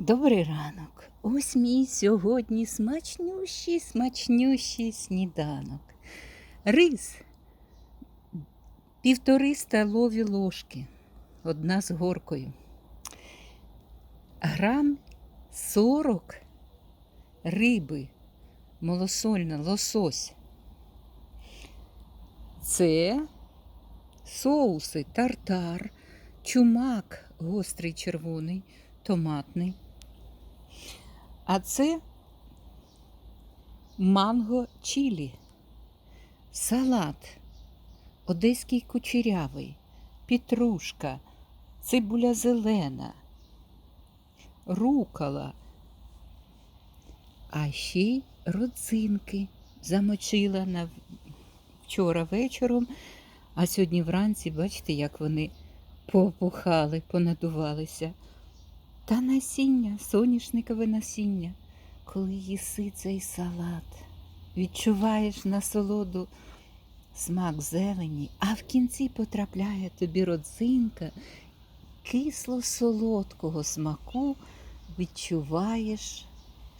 Добрий ранок. Ось мій сьогодні смачнющий, смачнющий сніданок. Рис півтори столові ложки, одна з горкою. Грам 40 риби, малосольна, лосось. Це соуси, тартар, чумак гострий червоний, томатний. А це манго чілі, салат, одеський кучерявий, петрушка, цибуля зелена, рукола, а ще й родзинки замочила на вчора вечором, а сьогодні вранці, бачите, як вони попухали, понадувалися. Та насіння, соняшникове насіння, коли їси цей салат, відчуваєш насолоду смак зелені, а в кінці потрапляє тобі родзинка кисло-солодкого смаку, відчуваєш,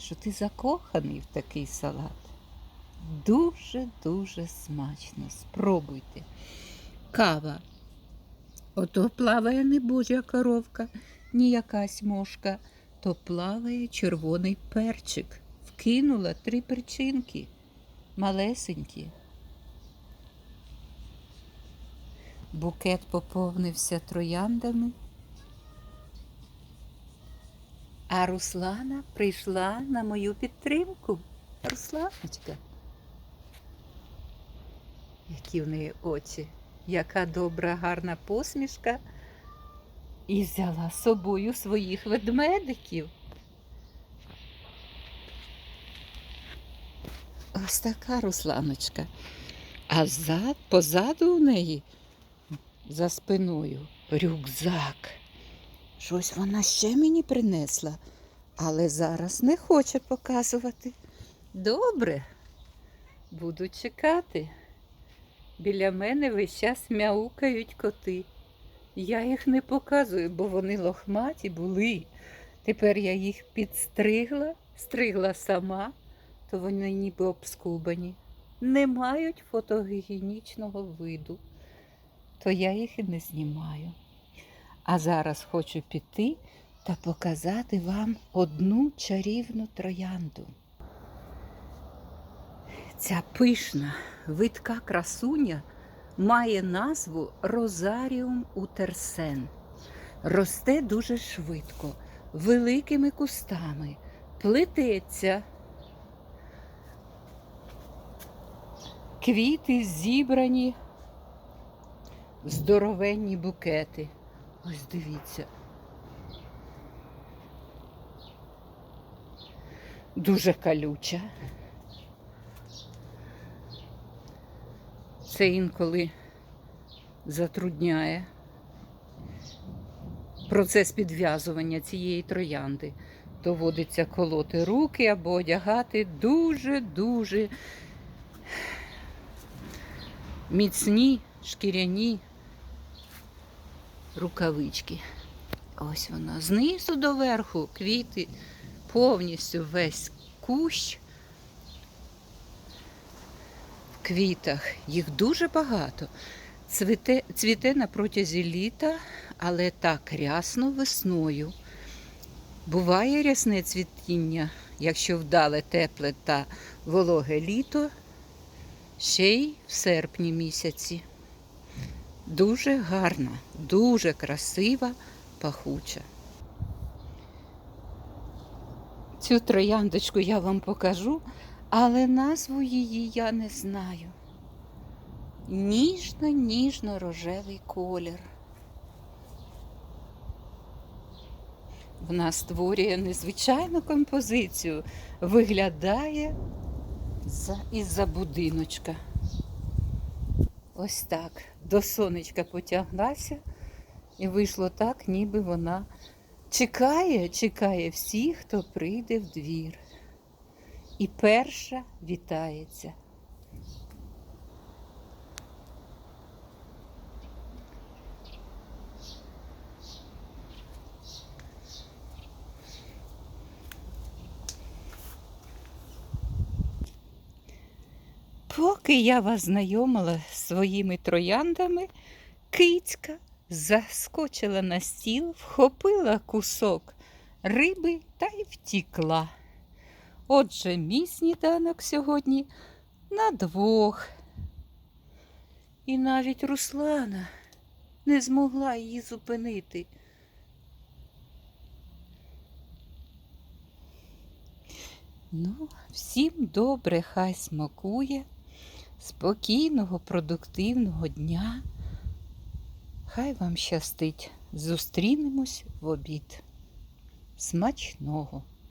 що ти закоханий в такий салат. Дуже-дуже смачно. Спробуйте. Кава. Ото плаває не божа коровка ні якась мошка, то плаває червоний перчик. Вкинула три перчинки, малесенькі. Букет поповнився трояндами. А Руслана прийшла на мою підтримку. Русланочка. Які в неї очі, яка добра, гарна посмішка і взяла з собою своїх ведмедиків. Ось така Русланочка. А зад, позаду у неї, за спиною, рюкзак. Щось вона ще мені принесла, але зараз не хоче показувати. Добре, буду чекати. Біля мене весь час мяукають коти. Я їх не показую, бо вони лохматі були. Тепер я їх підстригла, стригла сама, то вони ніби обскубані. Не мають фотогенічного виду, то я їх і не знімаю. А зараз хочу піти та показати вам одну чарівну троянду. Ця пишна, видка красуня має назву Розаріум утерсен. Росте дуже швидко, великими кустами, плететься. Квіти зібрані, здоровенні букети. Ось дивіться. Дуже калюча. Це інколи затрудняє процес підв'язування цієї троянди. Доводиться колоти руки або одягати дуже-дуже міцні шкіряні рукавички. Ось вона. Знизу до верху квіти, повністю весь кущ квітах. Їх дуже багато. Цвіте, цвіте на протязі літа, але так рясно весною. Буває рясне цвітіння, якщо вдале тепле та вологе літо, ще й в серпні місяці. Дуже гарна, дуже красива, пахуча. Цю трояндочку я вам покажу, але назву її я не знаю. Ніжно-ніжно-рожевий колір. Вона створює незвичайну композицію, виглядає за, із-за будиночка. Ось так. До сонечка потяглася і вийшло так, ніби вона чекає, чекає всіх, хто прийде в двір і перша вітається. Поки я вас знайомила з своїми трояндами, кицька заскочила на стіл, вхопила кусок риби та й втікла. Отже, мій сніданок сьогодні на двох. І навіть Руслана не змогла її зупинити. Ну, всім добре, хай смакує. Спокійного, продуктивного дня. Хай вам щастить. Зустрінемось в обід. Смачного!